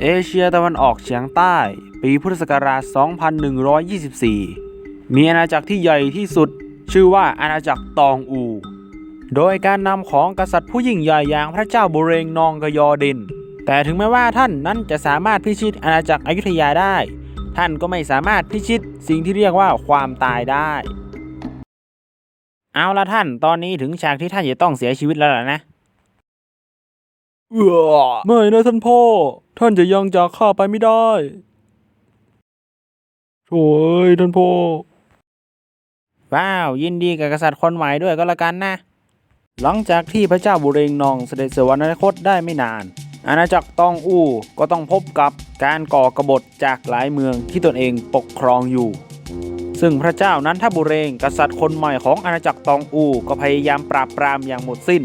เอเชียตะวันออกเฉียงใต้ ปีพุทธศักราช 2124 มีอาณาจักรที่ใหญ่ที่สุด ชื่อว่าอาณาจักรตองอู โดยการนำของกษัตริย์ผู้ยิ่งใหญ่อย่างพระเจ้าบุเรงนองกยอดิน แต่ถึงแม้ว่าท่านนั้นจะสามารถพิชิตอาณาจักรอยุธยาได้ ท่านก็ไม่สามารถพิชิตสิ่งที่เรียกว่าความตายได้ เอาละท่าน ตอนนี้ถึงฉากที่ท่านจะต้องเสียชีวิตแล้วล่ะนะ เออไม่นะท่านพ่อ ท่านจะยังจากข้าไปไม่ได้โถ่เอ้ยท่านพ่อ ว้าว ยินดีกับกษัตริย์คนใหม่ด้วยก็แล้วกันนะ หลังจากที่พระเจ้าบุเรงนองเสด็จสวรรคตได้ไม่นาน อาณาจักรตองอู้ก็ต้องพบกับการก่อกบฏจากหลายเมืองที่ตนเองปกครองอยู่ ซึ่งพระเจ้านั้นทบุเรงกษัตริย์คนใหม่ของอาณาจักรตองอูก็พยายามปราบปรามอย่างหมดสิ้น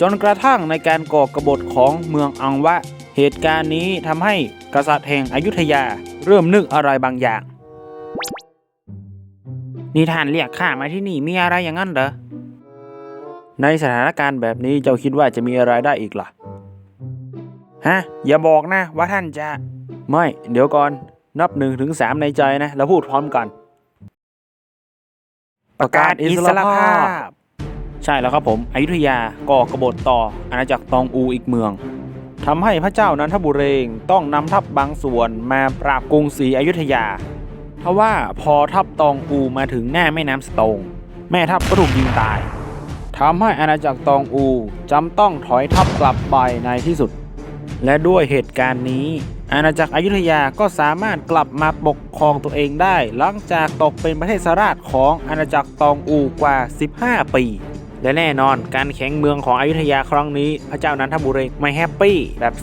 จนกระทั่งในการก่อกบฏของเมืองอังวะ เหตุการณ์นี้ทำให้กษัตริย์แห่งอยุธยาเริ่มนึกอะไรบางอย่างนี่ท่านเรียกข้ามาที่นี่มีอะไรอย่างนั้นเหรอ ในสถานการณ์แบบนี้เจ้าคิดว่าจะมีอะไรได้อีกล่ะ ฮะ อย่าบอกนะว่าท่านจะ ไม่ เดี๋ยวก่อน นับหนึ่งถึงสามในใจนะ แล้วพูดพร้อมกัน ประกาศอิสรภาพ ใช่แล้วครับผมอยุธยาก่อกบฏต่ออาณาจักรตองอูอีกเมืองทำให้พระเจ้านันทบุเรงต้องนำทัพบางส่วนมาปราบกรุงศรีอยุธยาทว่าพอทัพตองอูมาถึงหน้าแม่น้ำสตง แม่ทัพก็ถูกยิงตายทำให้อาณาจักรตองอูจำต้องถอยทัพกลับไปในที่สุด และด้วยเหตุการณ์นี้ อาณาจักรอยุธยาก็สามารถกลับมาปกครองตัวเองได้ หลังจากตกเป็นประเทศสราชของอาณาจักรตองอูกว่า 15 ปี และแน่นอนการแข่งเมืองของอยุธยาครั้งนี้ พระเจ้านันทบุรีไม่แฮปปี้แบบ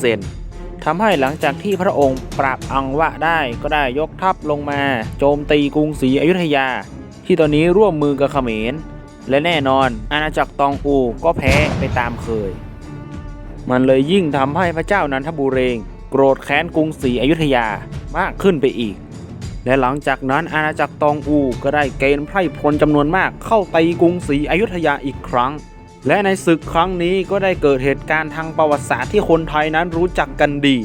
300%ทำให้หลังจากที่พระองค์ปราบอังวะได้ก็ได้ยกทัพลงมา โจมตีกรุงศรีอยุธยา ที่ตอนนี้ร่วมมือกับเขมร และแน่นอนอาณาจักรตองอูก็แพ้ไปตามเคย มันเลยยิ่งทำให้พระเจ้านันทบุเรงโกรธแค้นกรุงศรีอยุธยามากขึ้นไปอีก และหลังจากนั้นอาณาจักรตองอูก็ได้เกณฑ์ไพร่พลจำนวนมากเข้าตีกรุงศรีอยุธยาอีกครั้ง และในศึกครั้งนี้ก็ได้เกิดเหตุการณ์ทางประวัติศาสตร์ที่คนไทยนั้นรู้จักกันดี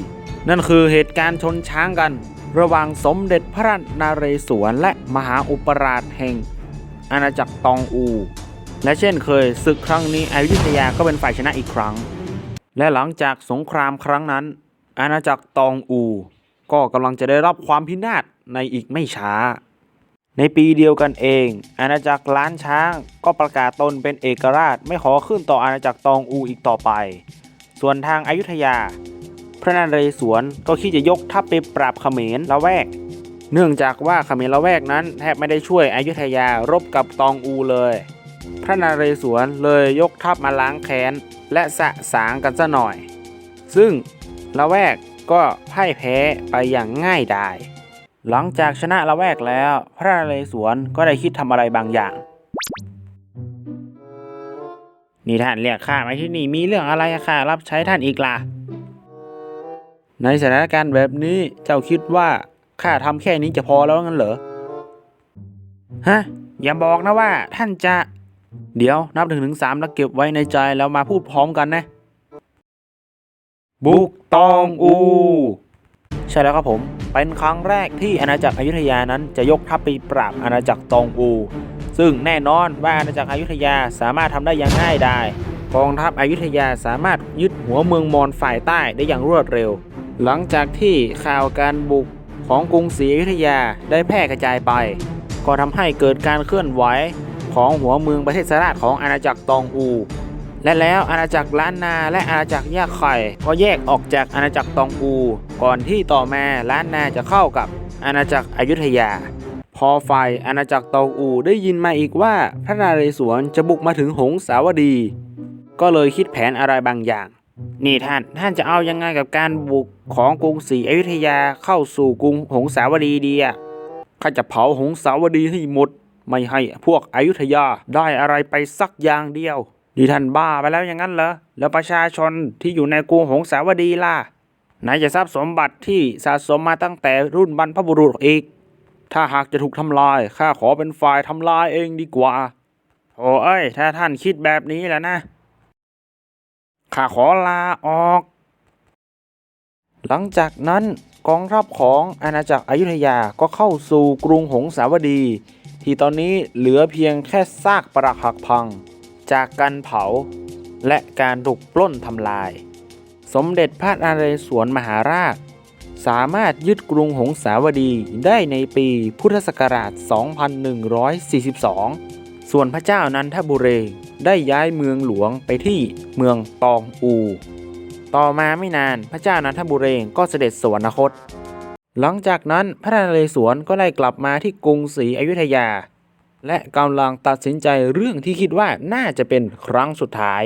นั่นคือเหตุการณ์ชนช้างกัน ระหว่างสมเด็จพระนเรศวรและมหาอุปราชแห่ง อาณาจักรตองอู และเช่นเคยศึกครั้งนี้อยุธยาก็เป็นฝ่ายชนะอีกครั้ง และหลังจากสงครามครั้งนั้น อาณาจักรตองอู ก็กำลังจะได้รับความพินาศในอีกไม่ช้า ในปีเดียวกันเอง อาณาจักรล้านช้างก็ประกาศตนเป็นเอกราชไม่ขอขึ้นต่ออาณาจักรตองอูอีกต่อไป ส่วนทางอายุทยา พระนเรศวรก็คิดจะยกทัพไปปราบเขมรละแวก เนื่องจากว่าเขมรละแวกนั้นแทบไม่ได้ช่วยอายุทยารบกับตองอูเลย พระนเรศวรเลยยกทัพมาล้างแค้นและสะสางกันซะหน่อย ซึ่งละแวก ก็พ่ายแพ้ไปอย่างง่ายดาย หลังจากชนะละแวกแล้ว พระนเรศวรก็ได้คิดทำอะไรบางอย่าง นี่ท่านเรียกข้ามาที่นี่มีเรื่องอะไรอะข้ารับใช้ท่านอีกล่ะ ในสถานการณ์แบบนี้เจ้าคิดว่าข้าทำแค่นี้จะพอแล้วงั้นเหรอ ฮะ อย่าบอกนะว่าท่านจะ เดี๋ยวนับถึงถึงสามแล้วเก็บไว้ในใจแล้วมาพูดพร้อมกันนะ บุกตองอู ใช่แล้วครับผม เป็นครั้งแรกที่อาณาจักรอยุธยานั้นจะยกทัพไปปราบอาณาจักรตองอู ซึ่งแน่นอนว่าอาณาจักรอยุธยาสามารถทำได้อย่างง่ายดายกองทัพอยุธยาสามารถยึดหัวเมืองมอญฝ่ายใต้ได้อย่างรวดเร็ว หลังจากที่ข่าวการบุกของกรุงศรีอยุธยาได้แพร่กระจายไป ก็ทำให้เกิดการเคลื่อนไหวของหัวเมืองประเทศสราชของอาณาจักรตองอู และแล้วอาณาจักรล้านนาและอาณาจักรยาไข่ก็แยกออกจากอาณาจักรตองอูก่อนที่ต่อมาล้านนาจะเข้ากับอาณาจักรอยุธยา พอฝ่ายอาณาจักรตองอูได้ยินมาอีกว่าพระนเรศวรจะบุกมาถึงหงสาวดี ก็เลยคิดแผนอะไรบางอย่าง นี่ท่านท่านจะเอายังไงกับการบุกของกรุงศรีอยุธยาเข้าสู่กรุงหงสาวดีดีอะข้าจะเผาหงสาวดีให้หมด ไม่ให้พวกอยุธยาได้อะไรไปสักอย่างเดียว ดีท่านบ้าไปแล้วอย่างนั้นเหรอ แล้วประชาชนที่อยู่ในกรุงหงสาวดีล่ะไหนจะทรัพย์สมบัติที่สะสมมาตั้งแต่รุ่นบรรพบุรุษอีก ถ้าหากจะถูกทำลาย ข้าขอเป็นฝ่ายทำลายเองดีกว่า โอ้เอ้ย ถ้าท่านคิดแบบนี้แล้วนะ ข้าขอลาออก หลังจากนั้นกองทัพของอาณาจักรอยุธยาก็เข้าสู่กรุงหงสาวดี ที่ตอนนี้เหลือเพียงแค่ซากปรักหักพัง จากการเผา และการถูกปล้นทำลาย สมเด็จพระนเรศวรมหาราช สามารถยึดกรุงหงสาวดีได้ในปีพุทธศักราช 2142 ส่วนพระเจ้านันทบุเรงได้ย้ายเมืองหลวงไปที่เมืองตองอู ต่อมาไม่นานพระเจ้านันทบุเรงก็เสด็จสวรรคต หลังจากนั้นพระนเรศวรก็ได้กลับมาที่กรุงศรีอยุธยา และกำลังตัดสินใจเรื่องที่คิดว่าน่าจะเป็นครั้งสุดท้าย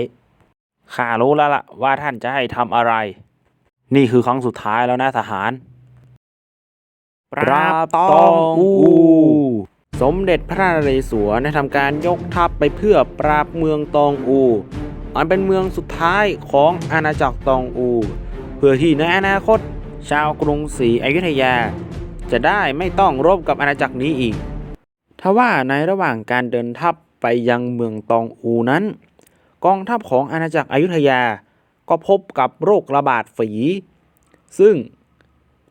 ข้ารู้แล้วล่ะว่าท่านจะให้ทำอะไร นี่คือครั้งสุดท้ายแล้วนะทหาร ปราบตองอู สมเด็จพระนเรศวรได้ทำการยกทัพไปเพื่อปราบเมืองตองอูอันเป็นเมืองสุดท้ายของอาณาจักรตองอู เพื่อที่ในอนาคต ชาวกรุงศรีอยุธยา จะได้ไม่ต้องรบกับอาณาจักรนี้อีก ทว่าในระหว่างการเดินทัพไปยังเมืองตองอูนั้น กองทัพของอาณาจักรอยุธยาก็พบกับโรคระบาดฝี ซึ่ง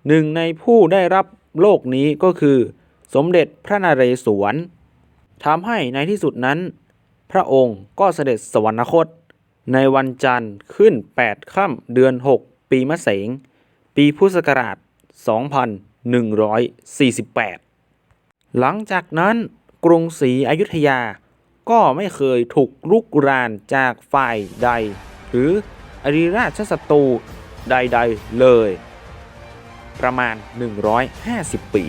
หนึ่งในผู้ได้รับโรคนี้ก็คือสมเด็จพระนเรศวรทำให้ในที่สุดนั้น พระองค์ก็เสด็จสวรรคต ในวันจันทร์ขึ้น 8 ค่ำเดือน 6 ปีมะเสง ปีพุทธศักราช 2148 หลังจากนั้นกรุงศรีอยุธยาก็ไม่เคยถูกลุกรานจากฝ่ายใด หรืออริราชศัตรูใดๆเลย ประมาณ 150 ปี